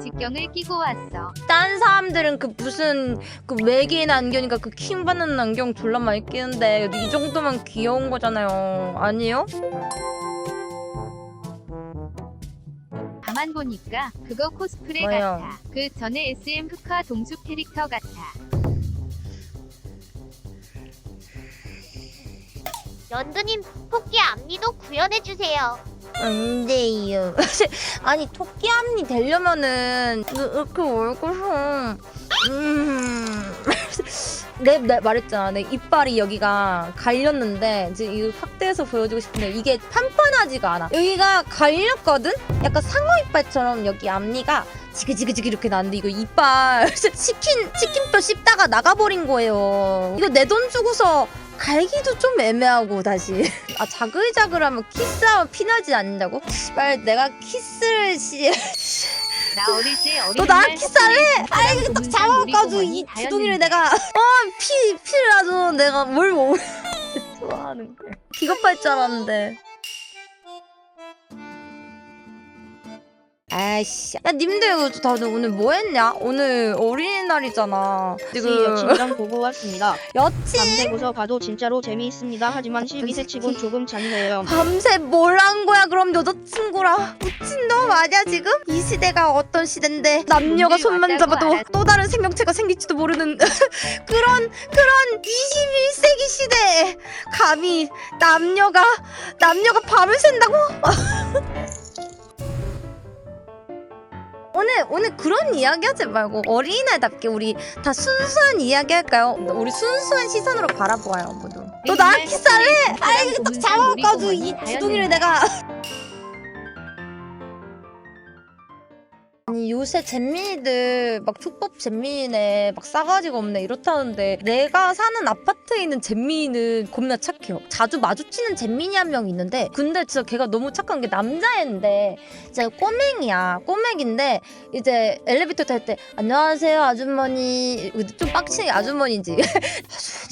직경을 끼고 왔어. 딴 사람들은 그 무슨 그 외계인 안경인가 그킹 받는 안경 졸라 많이 끼는데 이 정도면 귀여운 거잖아요. 아니요? 가만 보니까 그거 코스프레 뭐요? 같아. 그 전에 SM 흑화 동수 캐릭터 같아. 연두님 토끼 앞니도 구현해주세요. 안 돼요. 아니 토끼 앞니 되려면은 이- 이렇게 얼굴은 음. 내, 내 말했잖아. 내 이빨이 여기가 갈렸는데 이제 이거 확대해서 보여주고 싶은데 이게 판판하지가 않아. 여기가 갈렸거든? 약간 상어 이빨처럼 여기 앞니가 지그지그지그 이렇게 나는데 이거 이빨 치킨 치킨뼈 씹다가 나가버린 거예요. 이거 내 돈 주고서 갈기도 좀 애매하고 다시. 아 자글자글하면 키스하면 피나지 않는다고? 씨발 내가 키스를 씨... 나 어릴 때 어린 너 나랑 키스할래? 아 이거 딱 잡아가지고 이 주둥이를 내가 어피 피를 놔줘 내가 뭘 뭐... 좋아하는 거야 기겁할 줄 알았는데 아이씨 야 님들 다들 오늘 뭐 했냐? 오늘 어린이날이잖아 지 여친이랑 보고 왔습니다. 여친 밤새 고서 봐도 진짜로 재미있습니다. 하지만 12세 치곤 조금 잔인해요. 밤새 뭘 한 거야 그럼 여자친구랑 미친놈 아니야 지금? 이 시대가 어떤 시대인데 남녀가 손만 잡아도 또 다른 생명체가 생길지도 모르는 그런 그런 21세기 시대에 감히 남녀가 남녀가 밤을 샌다고? 오늘 오늘 그런 이야기 하지 말고 어린이날답게 우리 다 순수한 이야기 할까요? 우리 순수한 시선으로 바라보아요 모두. 너 나랑 키스할래? 아 이거 딱 잡아가지고 이 주둥이를 내가 아니 요새 잼민이들 막 촉법 잼민이네 막 싸가지가 없네 이렇다는데 내가 사는 아파트에 있는 잼민이는 겁나 착해요. 자주 마주치는 잼민이 한 명 있는데 근데 진짜 걔가 너무 착한 게 남자애인데 진짜 꼬맹이야. 꼬맹인데 이제 엘리베이터 탈 때 안녕하세요 아주머니. 좀 빡치는 아주머니인지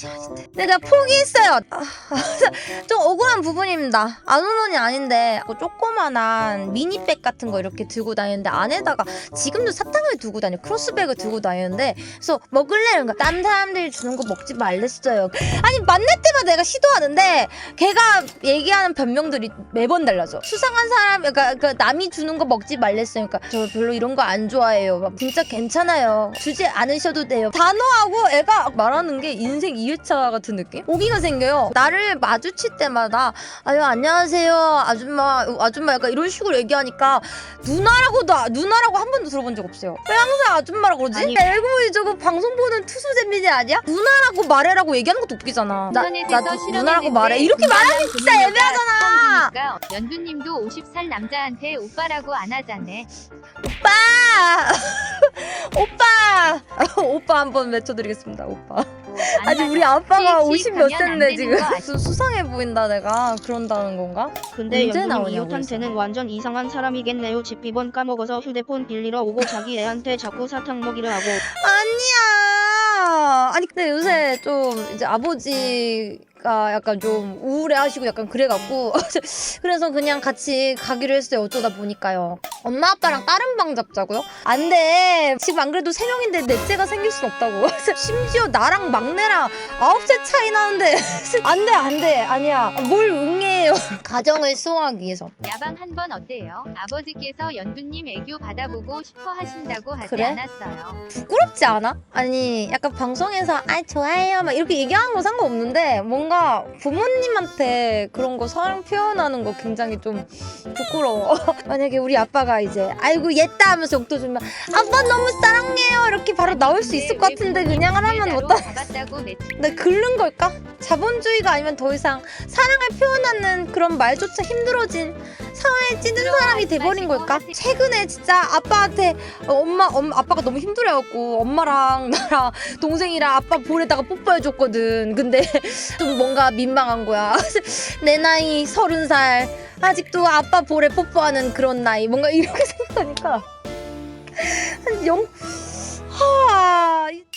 내가 포기했어요 아, 좀 억울한 부분입니다. 아주머니 아닌데 그 조그만한 미니백 같은 거 이렇게 들고 다니는데 안에다가 지금도 사탕을 두고 다녀 크로스백을 두고 다니는데 그래서 먹을래? 이런가 딴 사람들이 주는 거 먹지 말랬어요. 아니 만날 때마다 내가 시도하는데 걔가 얘기하는 변명들이 매번 달라져. 수상한 사람 그러니까 그 남이 주는 거 먹지 말랬어요. 그러니까 저 별로 이런 거 안 좋아해요. 막 진짜 괜찮아요. 주지 않으셔도 돼요. 단호하고 애가 말하는 게 인생 2회차 같은 느낌? 오기가 생겨요. 나를 마주칠 때마다 아유 안녕하세요 아줌마 아줌마 약간 이런 식으로 얘기하니까 누나라고도 아- 누나라고 한 번도 들어본 적 없어요. 왜 항상 아줌마라고 그러지? 아니. 알고 보니 저거 방송 보는 투수 잼민이 아니야? 누나라고 말해라고 얘기하는 것도 웃기잖아. 나, 나 누나라고 말해. 이렇게 말하면 진짜 그러니까 연두님도 50살 남자한테 오빠라고 안 하자네. 오빠! 오빠! 오빠 한번 외쳐드리겠습니다. 오빠. 아니 우리 아빠가 시시 50몇 가면 안 세인데 되는 지금? 수- 수상해 보인다 내가 그런다는 건가? 근데 언제 연두님 나오냐고 이웃한테는 완전 이상한 사람이겠네요. 집 비번 까먹어서 휴대폰 빌리러 오고 자기 애한테 자꾸 사탕 먹이려 하고 아니야. 아니 근데 요새 좀 이제 아버지 가 약간 좀 우울해하시고 약간 그래갖고 그래서 그냥 같이 가기로 했어요. 어쩌다 보니까요. 엄마 아빠랑 다른 방 잡자고요? 안 돼. 지금 안 그래도 세 명인데 넷째가 생길 순 없다고. 심지어 나랑 막내랑 아홉 살 차이 나는데 안 돼, 안 돼. 아니야. 뭘 응해요. 가정을 수호하기 위해서. 야방 한 번 어때요? 아버지께서 연두님 애교 받아보고 싶어 하신다고 하지 그래? 않았어요. 부끄럽지 않아? 아니 약간 방송에서 아 좋아해요 막 이렇게 얘기하는 거 상관없는데 뭔가 부모님한테 그런 거 사랑 표현하는 거 굉장히 좀 부끄러워 만약에 우리 아빠가 이제 아이고 옛다 하면서 욕도 주면 아빠 너무 사랑해요 이렇게 바로 나올 수 있을 것 같은데 그냥 하라면 어떠 받았다고 매치. 나 긁는 걸까? 자본주의가 아니면 더 이상 사랑을 표현하는 그런 말조차 힘들어진 사회에 찌든 사람이 돼버린 걸까? 최근에 진짜 아빠한테 어, 엄마, 엄마 아빠가 너무 힘들어해갖고 엄마랑 나랑 동생이랑 아빠 볼에다가 뽀뽀해줬거든. 근데 좀 뭔가 민망한 거야. 내 나이 서른 살 아직도 아빠 볼에 뽀뽀하는 그런 나이 뭔가 이렇게 생각하니까 한 영. 하.